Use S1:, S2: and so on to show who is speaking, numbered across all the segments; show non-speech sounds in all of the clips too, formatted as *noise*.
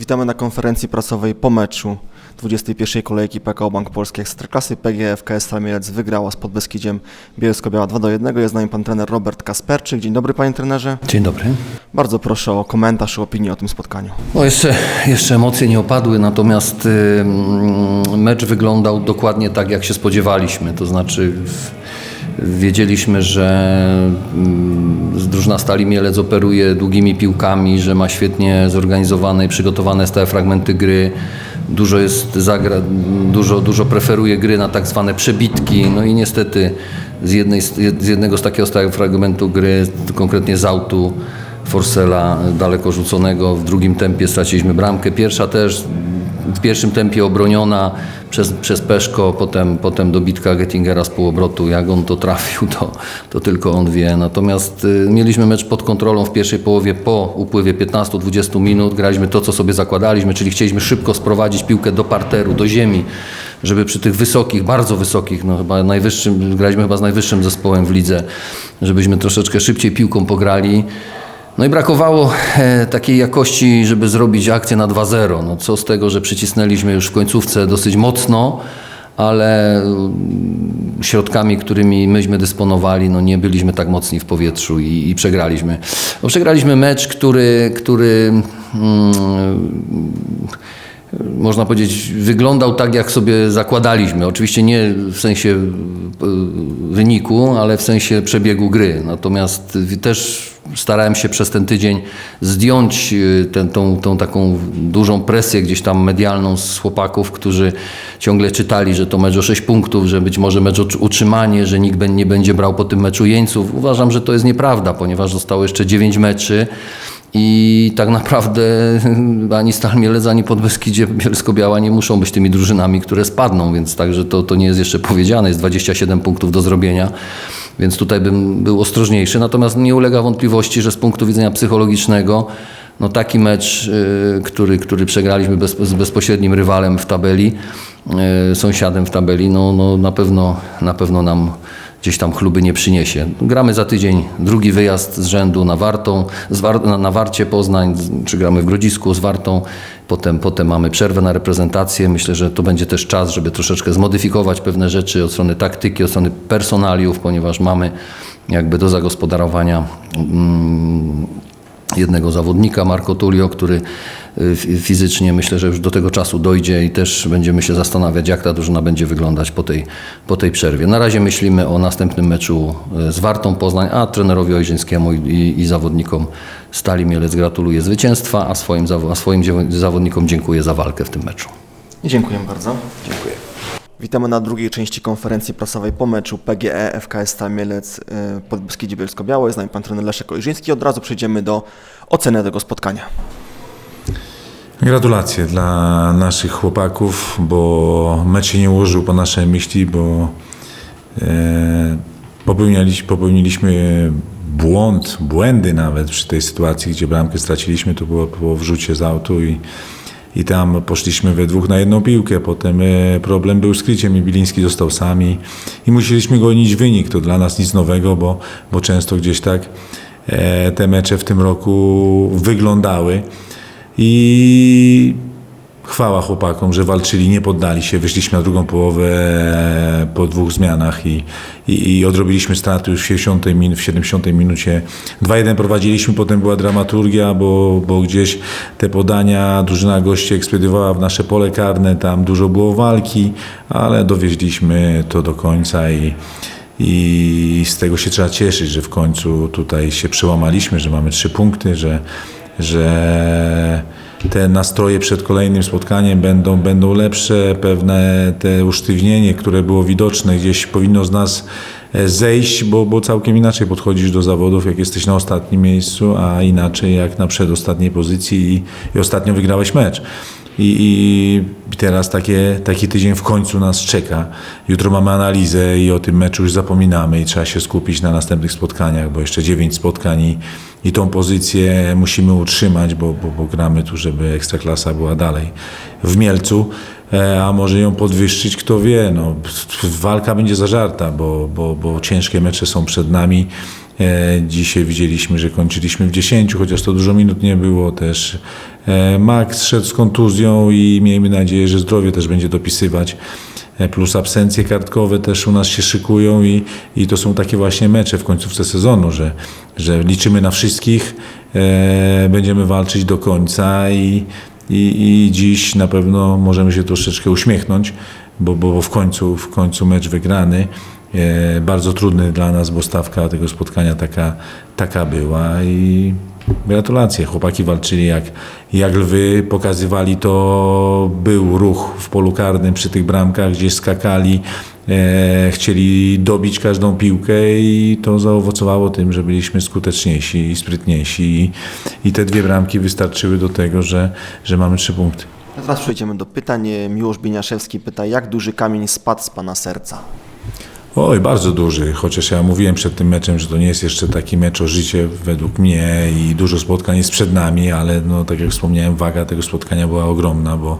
S1: Witamy na konferencji prasowej po meczu 21. kolejki PKO Bank Polski Ekstraklasy. PGF KS Mielec wygrała z Podbeskidziem Bielsko-Biała 2 do 1. Jest z nami pan trener Robert Kasperczyk. Dzień dobry panie trenerze.
S2: Dzień dobry.
S1: Bardzo proszę o komentarz i opinię o tym spotkaniu.
S2: No jeszcze, jeszcze emocje nie opadły, natomiast y, mm, mecz wyglądał dokładnie tak, jak się spodziewaliśmy. To znaczy wiedzieliśmy, że mm, drużyna Stali Mielec operuje długimi piłkami, że ma świetnie zorganizowane i przygotowane stałe fragmenty gry. Dużo jest zagra, dużo, dużo preferuje gry na tak zwane przebitki. No i niestety z, jednej, z jednego z takiego stałego fragmentu gry, konkretnie z autu, Forsela daleko rzuconego, w drugim tempie straciliśmy bramkę. Pierwsza też w pierwszym tempie obroniona przez, przez Peszko, potem, potem dobitka Gettingera z półobrotu. Jak on to trafił, to, to tylko on wie. Natomiast y, mieliśmy mecz pod kontrolą w pierwszej połowie po upływie 15-20 minut. Graliśmy to, co sobie zakładaliśmy, czyli chcieliśmy szybko sprowadzić piłkę do parteru, do ziemi, żeby przy tych wysokich, bardzo wysokich, no chyba najwyższym, graliśmy chyba z najwyższym zespołem w lidze, żebyśmy troszeczkę szybciej piłką pograli. No i brakowało e, takiej jakości, żeby zrobić akcję na 2-0. No co z tego, że przycisnęliśmy już w końcówce dosyć mocno, ale mm, środkami, którymi myśmy dysponowali, no nie byliśmy tak mocni w powietrzu i, i przegraliśmy. No przegraliśmy mecz, który, który mm, można powiedzieć, wyglądał tak, jak sobie zakładaliśmy. Oczywiście nie w sensie y, wyniku, ale w sensie przebiegu gry. Natomiast też starałem się przez ten tydzień zdjąć y, ten, tą, tą taką dużą presję gdzieś tam medialną z chłopaków, którzy ciągle czytali, że to mecz o 6 punktów, że być może mecz o tr- utrzymanie, że nikt nie będzie brał po tym meczu jeńców. Uważam, że to jest nieprawda, ponieważ zostało jeszcze 9 meczy. I tak naprawdę *laughs* ani Stal Mielec, ani Podbeskidzie Bielsko-Biała nie muszą być tymi drużynami, które spadną, więc także to, to nie jest jeszcze powiedziane. Jest 27 punktów do zrobienia, więc tutaj bym był ostrożniejszy. Natomiast nie ulega wątpliwości, że z punktu widzenia psychologicznego no taki mecz, y, który, który przegraliśmy bez, z bezpośrednim rywalem w tabeli, y, sąsiadem w tabeli, no, no na, pewno, na pewno nam gdzieś tam chluby nie przyniesie. Gramy za tydzień drugi wyjazd z rzędu na Wartą, na, Warcie Poznań, czy gramy w Grodzisku z Wartą, potem, potem mamy przerwę na reprezentację. Myślę, że to będzie też czas, żeby troszeczkę zmodyfikować pewne rzeczy od strony taktyki, od strony personaliów, ponieważ mamy jakby do zagospodarowania mm, jednego zawodnika, Marco Tullio, który y, fizycznie myślę, że już do tego czasu dojdzie i też będziemy się zastanawiać, jak ta drużyna będzie wyglądać po tej, po tej przerwie. Na razie myślimy o następnym meczu y, z Wartą Poznań, a trenerowi Ojrzyńskiemu i, i, i zawodnikom Stali Mielec gratuluję zwycięstwa, a swoim, a swoim zawodnikom dziękuję za walkę w tym meczu.
S1: Dziękuję bardzo.
S2: Dziękuję.
S1: Witamy na drugiej części konferencji prasowej po meczu PGE FKS Stal Mielec y, Podbeskidzie Bielsko-Białe. Jest z nami pan trener Leszek Ojrzyński. Od razu przejdziemy do oceny tego spotkania.
S3: Gratulacje dla naszych chłopaków, bo mecz się nie ułożył po naszej myśli, bo e, popełnialiśmy, popełniliśmy błąd, błędy nawet przy tej sytuacji, gdzie bramkę straciliśmy, to było po wrzucie z autu i, i tam poszliśmy we dwóch na jedną piłkę. Potem e, problem był z kryciem i Biliński został sami i musieliśmy gonić wynik. To dla nas nic nowego, bo, bo często gdzieś tak e, te mecze w tym roku wyglądały. I chwała chłopakom, że walczyli, nie poddali się. Wyszliśmy na drugą połowę e, po dwóch zmianach i, i, i odrobiliśmy straty już w 70, min, w 70 minucie. 2-1 prowadziliśmy, potem była dramaturgia, bo, bo gdzieś te podania drużyna gości ekspediowała w nasze pole karne, tam dużo było walki, ale dowieźliśmy to do końca i i z tego się trzeba cieszyć, że w końcu tutaj się przełamaliśmy, że mamy trzy punkty, że, że te nastroje przed kolejnym spotkaniem będą, będą lepsze, pewne te usztywnienie, które było widoczne gdzieś powinno z nas e, zejść, bo, bo całkiem inaczej podchodzisz do zawodów, jak jesteś na ostatnim miejscu, a inaczej jak na przedostatniej pozycji i, i ostatnio wygrałeś mecz. I, I teraz takie, taki tydzień w końcu nas czeka. Jutro mamy analizę i o tym meczu już zapominamy i trzeba się skupić na następnych spotkaniach, bo jeszcze dziewięć spotkań i, i tą pozycję musimy utrzymać, bo, bo, bo gramy tu, żeby Ekstraklasa była dalej w Mielcu, e, a może ją podwyższyć, kto wie. No, walka będzie zażarta, bo, bo, bo ciężkie mecze są przed nami. E, Dzisiaj widzieliśmy, że kończyliśmy w 10, chociaż to dużo minut nie było też. E, Max szedł z kontuzją i miejmy nadzieję, że zdrowie też będzie dopisywać. Plus absencje kartkowe też u nas się szykują i, i to są takie właśnie mecze w końcówce sezonu, że, że liczymy na wszystkich, e, będziemy walczyć do końca i, i, i dziś na pewno możemy się troszeczkę uśmiechnąć, bo, bo, w, końcu, w końcu mecz wygrany. E, bardzo trudny dla nas, bo stawka tego spotkania taka, taka była i gratulacje. Chłopaki walczyli jak, jak lwy, pokazywali to, był ruch w polu karnym przy tych bramkach, gdzieś skakali, e, chcieli dobić każdą piłkę i to zaowocowało tym, że byliśmy skuteczniejsi i sprytniejsi i, i te dwie bramki wystarczyły do tego, że, że mamy trzy punkty.
S1: Teraz przejdziemy do pytań. Miłosz Bieniaszewski pyta, jak duży kamień spadł z Pana serca?
S3: Oj, bardzo duży, chociaż ja mówiłem przed tym meczem, że to nie jest jeszcze taki mecz o życie według mnie i dużo spotkań jest przed nami, ale no, tak jak wspomniałem, waga tego spotkania była ogromna, bo,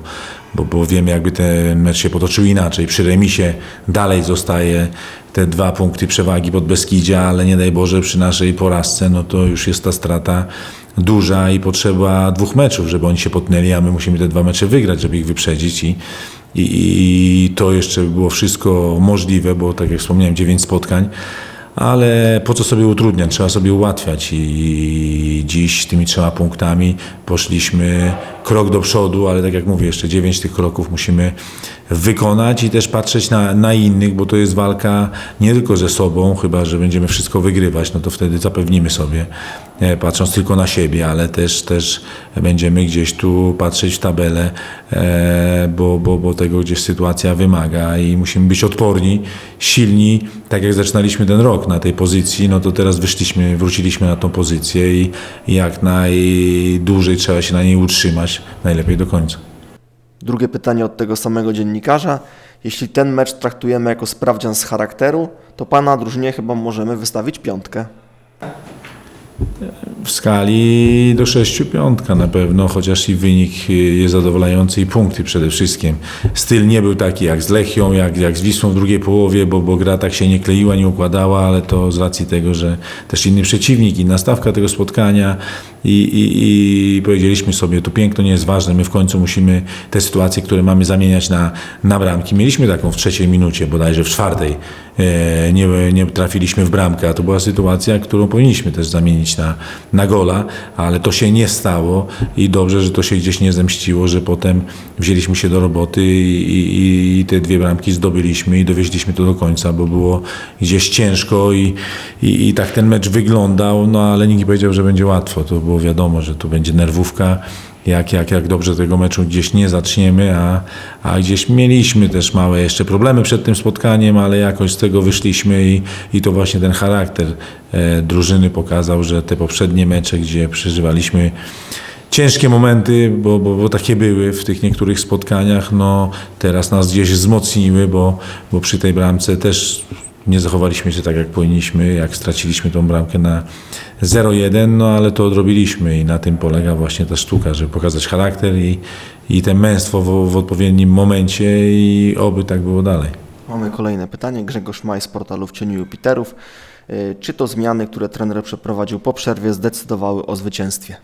S3: bo, bo wiemy jakby ten mecz się potoczył inaczej. Przy remisie dalej zostaje te dwa punkty przewagi pod Beskidzia, ale nie daj Boże przy naszej porażce, no to już jest ta strata duża i potrzeba dwóch meczów, żeby oni się potnęli, a my musimy te dwa mecze wygrać, żeby ich wyprzedzić i, i, to jeszcze było wszystko możliwe, bo tak jak wspomniałem, dziewięć spotkań, ale po co sobie utrudniać, trzeba sobie ułatwiać. I dziś tymi trzema punktami poszliśmy krok do przodu, ale tak jak mówię, jeszcze dziewięć tych kroków musimy wykonać i też patrzeć na, na innych, bo to jest walka nie tylko ze sobą, chyba że będziemy wszystko wygrywać, no to wtedy zapewnimy sobie, patrząc tylko na siebie, ale też, też będziemy gdzieś tu patrzeć w tabelę, e, bo, bo, bo tego gdzieś sytuacja wymaga i musimy być odporni, silni, tak jak zaczynaliśmy ten rok na tej pozycji, no to teraz wyszliśmy, wróciliśmy na tą pozycję i, jak najdłużej trzeba się na niej utrzymać, najlepiej do końca.
S1: Drugie pytanie od tego samego dziennikarza. Jeśli ten mecz traktujemy jako sprawdzian z charakteru, to Pana drużynie chyba możemy wystawić piątkę.
S3: W skali do 6 piątka na pewno, chociaż i wynik jest zadowalający i punkty przede wszystkim. Styl nie był taki jak z Lechią, jak, jak z Wisłą w drugiej połowie, bo, bo gra tak się nie kleiła, nie układała, ale to z racji tego, że też inny przeciwnik, inna stawka tego spotkania i, i, i powiedzieliśmy sobie, tu piękno nie jest ważne, my w końcu musimy te sytuacje, które mamy zamieniać na, na bramki. Mieliśmy taką w trzeciej minucie, bodajże w czwartej, e, nie, nie trafiliśmy w bramkę, a to była sytuacja, którą powinniśmy też zamienić na, na gola, ale to się nie stało i dobrze, że to się gdzieś nie zemściło, że potem wzięliśmy się do roboty i, i, i te dwie bramki zdobyliśmy i dowieźliśmy to do końca, bo było gdzieś ciężko i, i, i tak ten mecz wyglądał, no ale nikt nie powiedział, że będzie łatwo, to było wiadomo, że tu będzie nerwówka, jak, jak, jak dobrze tego meczu gdzieś nie zaczniemy, a, a gdzieś mieliśmy też małe jeszcze problemy przed tym spotkaniem, ale jakoś z tego wyszliśmy i, i to właśnie ten charakter e, drużyny pokazał, że te poprzednie mecze, gdzie przeżywaliśmy ciężkie momenty, bo, bo, bo takie były w tych niektórych spotkaniach, no teraz nas gdzieś wzmocniły, bo, bo przy tej bramce też nie zachowaliśmy się tak, jak powinniśmy, jak straciliśmy tą bramkę na 0-1, no ale to odrobiliśmy i na tym polega właśnie ta sztuka, żeby pokazać charakter i, i te męstwo w, w odpowiednim momencie i oby tak było dalej.
S1: Mamy kolejne pytanie. Grzegorz Maj z portalu W cieniu Jupiterów. Y, Czy to zmiany, które trener przeprowadził po przerwie, zdecydowały o zwycięstwie?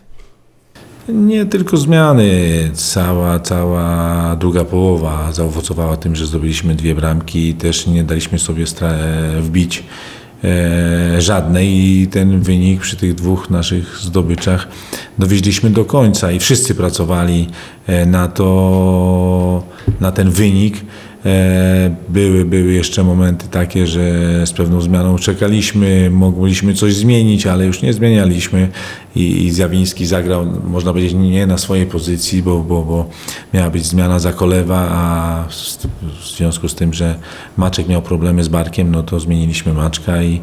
S3: Nie tylko zmiany, cała, cała druga połowa zaowocowała tym, że zdobyliśmy dwie bramki i też nie daliśmy sobie stra- wbić. e, żadnej i ten wynik przy tych dwóch naszych zdobyczach dowieźliśmy do końca i wszyscy pracowali e, na to, na ten wynik. E, Były, były jeszcze momenty takie, że z pewną zmianą czekaliśmy, mogliśmy coś zmienić, ale już nie zmienialiśmy i, i Zjawiński zagrał, można powiedzieć, nie na swojej pozycji, bo, bo, bo miała być zmiana za Kolewa, a w, związku z tym, że Maczek miał problemy z barkiem, no to zmieniliśmy Maczka i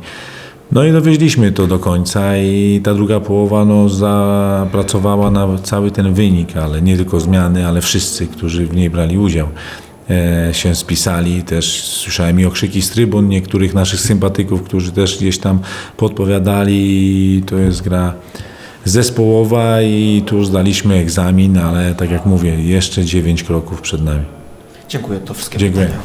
S3: no i dowieźliśmy to do końca i ta druga połowa no, zapracowała na cały ten wynik, ale nie tylko zmiany, ale wszyscy, którzy w niej brali udział e, się spisali. Też słyszałem i okrzyki z trybun niektórych naszych sympatyków, którzy też gdzieś tam podpowiadali to jest gra zespołowa i tu zdaliśmy egzamin, ale tak jak mówię, jeszcze dziewięć kroków przed nami.
S1: Dziękuję, to wszystkie
S3: Dziękuję.
S1: pytania.